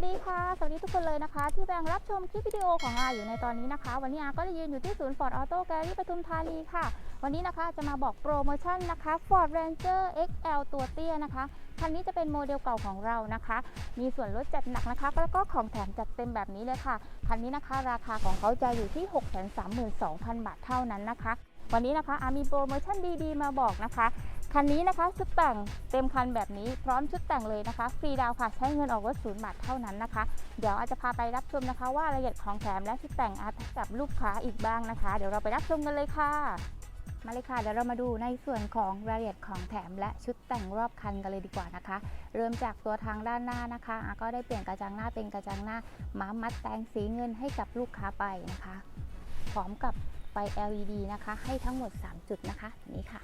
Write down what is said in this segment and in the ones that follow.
สดีค่ะ สวัสดีทุกคนเลยนะคะ ที่กำลังรับชมคลิปวิดีโอของอาอยู่ในตอนนี้นะคะ วันนี้อาก็ได้ยืนอยู่ที่ศูนย์ Ford Auto Gallery ปทุมธานีค่ะ วันนี้นะคะจะมาบอกโปรโมชั่นนะคะ Ford Ranger XL ตัวเตี้ยนะคะ คันนี้จะเป็นโมเดลเก่าของเรานะคะ มีส่วนลดจัดหนักนะคะ แล้วก็ของแถมจัดเต็มแบบนี้เลยค่ะ คันนี้นะคะราคาของเขาจะอยู่ที่ 632,000 บาทเท่านั้นนะคะวันนี้นะคะอามีโปรโมชั่นดีๆ มาบอกนะคะ คันนี้นะคะชุดแต่งเต็มคันแบบนี้พร้อมชุดแต่งเลยนะคะ ฟรีดาวค่ะใช้เงินออกรถศูนย์บาทเท่านั้นนะคะ เดี๋ยวอาจจะพาไปรับชมนะคะ ว่ารายละเอียดของแถมและชุดแต่งอาร์ตกับลูกค้าอีกบ้างนะคะ เดี๋ยวเราไปรับชมกันเลยค่ะมาเลยค่ะเดี๋ยวเรามาดูในส่วนของรายละเอียดของแถมและชุดแต่งรอบคันกันเลยดีกว่านะคะ เริ่มจากตัวทางด้านหน้านะคะ ก็ได้เปลี่ยนกระจังหน้าเป็นกระจังหน้าม้ามัดแต่งสีเงินให้กับลูกค้าไปนะคะ พร้อมกับไฟ LED นะคะ ให้ทั้งหมด 3 จุดนะคะนี่ค่ะ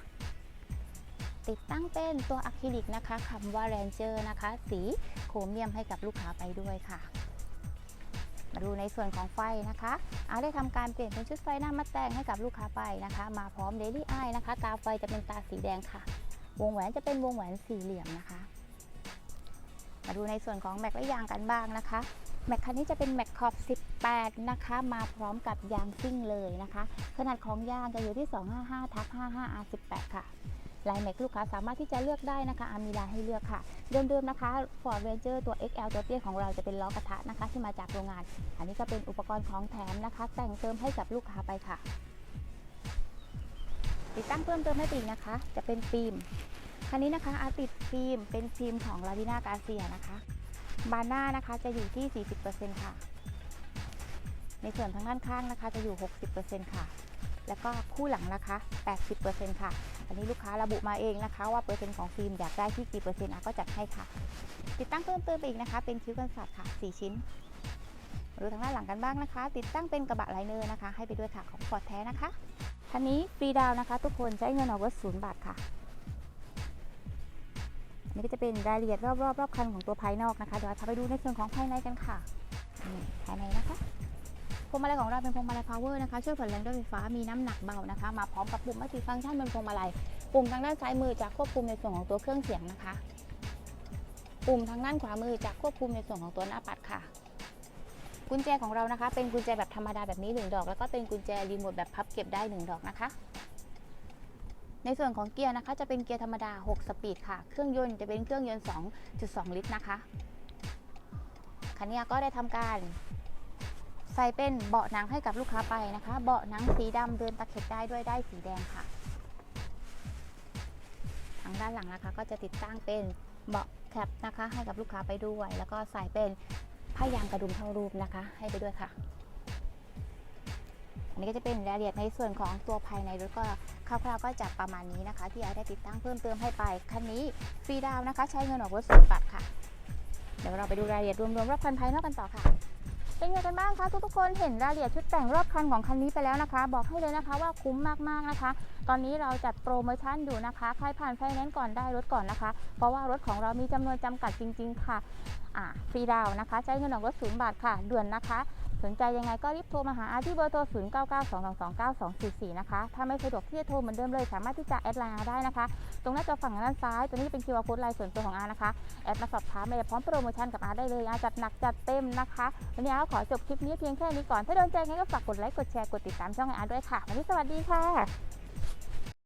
ติดตั้งเป็นตัวอะคริลิกนะคะคำว่า Ranger นะคะ สีโครเมียมให้กับลูกค้าไปด้วยค่ะ มาดูในส่วนของไฟนะคะอาได้ทำการเปลี่ยนเป็นชุดไฟหน้ามัดแต่งให้กับลูกค้าไปนะคะ มาพร้อม Daily Eye นะคะ ตาไฟจะเป็นตาสีแดงค่ะ วงแหวนจะเป็นวงแหวนสี่เหลี่ยมนะคะ มาดูในส่วนของแม็กและยางกันบ้างนะคะแม็กคันนี้จะเป็นแม็กขอบ 18 นะคะ มาพร้อมกับยางซิ่งเลยนะคะ ขนาดของยางจะอยู่ที่ 255ทับ55 R18 ค่ะ ลายแม็กลูกค้าสามารถที่จะเลือกได้นะคะมีลายให้เลือกค่ะ เดิมๆนะคะ Ford Ranger ตัว XL ตัวเตี้ยของเราจะเป็นล้อกระทะนะคะ ที่มาจากโรงงาน อันนี้ก็เป็นอุปกรณ์ของแถมนะคะ แต่งเติมให้กับลูกค้าไปค่ะ ติดตั้งเพิ่มเติมให้อีกนะคะ จะเป็นฟิล์มคันนี้นะคะอาติดฟิล์มเป็นฟิล์มของลา v ิน่ากาเซียนะคะ บานหน้านะคะจะอยู่ที่ 40%ค่ะ ในส่วนทางด้านข้างนะคะจะอยู่ 60%ค่ะ แล้วก็คู่หลังนะคะ 80%ค่ะ อันนี้ลูกค้าระบุมาเองนะคะ ว่าเปอร์เซ็นต์ของฟิล์มอยากได้ที่กี่เปอร์เซ็นต์ก็จัดให้ค่ะ ติดตั้งเพิ่มเติมอีกนะคะ เป็นคิ้วกันศาสตร์ค่ะ 4 ชิ้นมาดูทางด้านหลังกันบ้างนะคะ ติดตั้งเป็นกระบะไลเนอร์นะคะ ให้ไปด้วยค่ะของฟอร์ดแท้นะคะคันนี้ฟรีดาวนะคะ ทุกคนใช้เงินออกรถศูนย์บาทค่ะอันนี้ก็จะเป็นรายละเอียดรอบๆรอบคันของตัวภายนอกนะคะเดี๋ยวพาไปดูในส่วนของภายในกันค่ะภายในนะคะ พวงมาลัยของเราเป็นพวงมาลัย power นะคะช่วยผ่อนแรงด้วยไฟฟ้ามีน้ำหนักเบานะคะ มาพร้อมกับปุ่มมัลติฟังก์ชันบนพวงมาลัยปุ่มทางด้านซ้ายมือจะควบคุมในส่วนของตัวเครื่องเสียงนะคะ ปุ่มทางด้านขวามือจะควบคุมในส่วนของตัวหน้าปัดค่ะ กุญแจของเรานะคะ เป็นกุญแจแบบธรรมดาแบบนี้หนึ่งดอก แล้วก็เป็นกุญแจรีโมทแบบพับเก็บได้หนึ่งดอกนะคะในส่วนของเกียร์นะคะจะเป็นเกียร์ธรรมดา 6 สปีดค่ะ เครื่องยนต์จะเป็นเครื่องยนต์ 2.2 ลิตรนะคะ คันนี้ก็ได้ทำการ ใส่เป็นเบาะหนังให้กับลูกค้าไปนะคะ เบาะหนังสีดำเดินตะเข็บได้ด้วยได้สีแดงค่ะ ทางด้านหลังนะคะก็จะติดตั้งเป็นเบาะแคปนะคะ ให้กับลูกค้าไปด้วย แล้วก็ใส่เป็นผ้ายางกระดุมเท่ารูปนะคะ ให้ไปด้วยค่ะ อันนี้ก็จะเป็นรายละเอียดในส่วนของตัวภายในรถก็คร่าวๆก็จะประมาณนี้นะคะ ที่ไอได้ติดตั้งเพิ่มเติมให้ไปคันนี้ฟรีดาวนะคะ ใช้เงินออกรถศูนย์บาทค่ะเดี๋ยวเราไปดูรายละเอียดรวมๆรอบคันภายนอกกันต่อค่ะ เป็นไงกันบ้างคะทุกๆคนเห็นรายละเอียดชุดแต่งรอบคันของคันนี้ไปแล้วนะคะ บอกให้เลยนะคะว่าคุ้มมากๆนะคะ ตอนนี้เราจัดโปรโมชั่นอยู่นะคะ ใครผ่านไฟแนนซ์ก่อนได้รถก่อนนะคะ เพราะว่ารถของเรามีจำนวนจำกัดจริง ๆ ค่ะอ่าฟรีดาวนะคะ ใช้เงินออกรถศูนย์บาทค่ะด่วนนะคะ นใจยังไงก็รีบโทรมาหาอาที่เบอร์โทร 0 9 9 2 2 2 9 2 4 4 นะคะ ถ้าไม่สะดวกที่จะโทรเหมือนเดิมเลย สามารถที่จะแอดไลน์อาได้นะคะ ตรงหน้าจอฝั่งด้านซ้าย ตัวนี้จะเป็น QR code ไลน์ส่วนตัวของอานะคะ แอดมาสอบถามเลยพร้อมโปรโมชั่นกับอาได้เลยอาจัดหนักจัดเต็มนะคะ วันนี้อาขอจบคลิปนี้เพียงแค่นี้ก่อน ถ้าโดนใจงั้นก็ฝากกดไลค์ กดแชร์ กดติดตามช่องอาด้วยค่ะ วันนี้สวัสดีค่ะ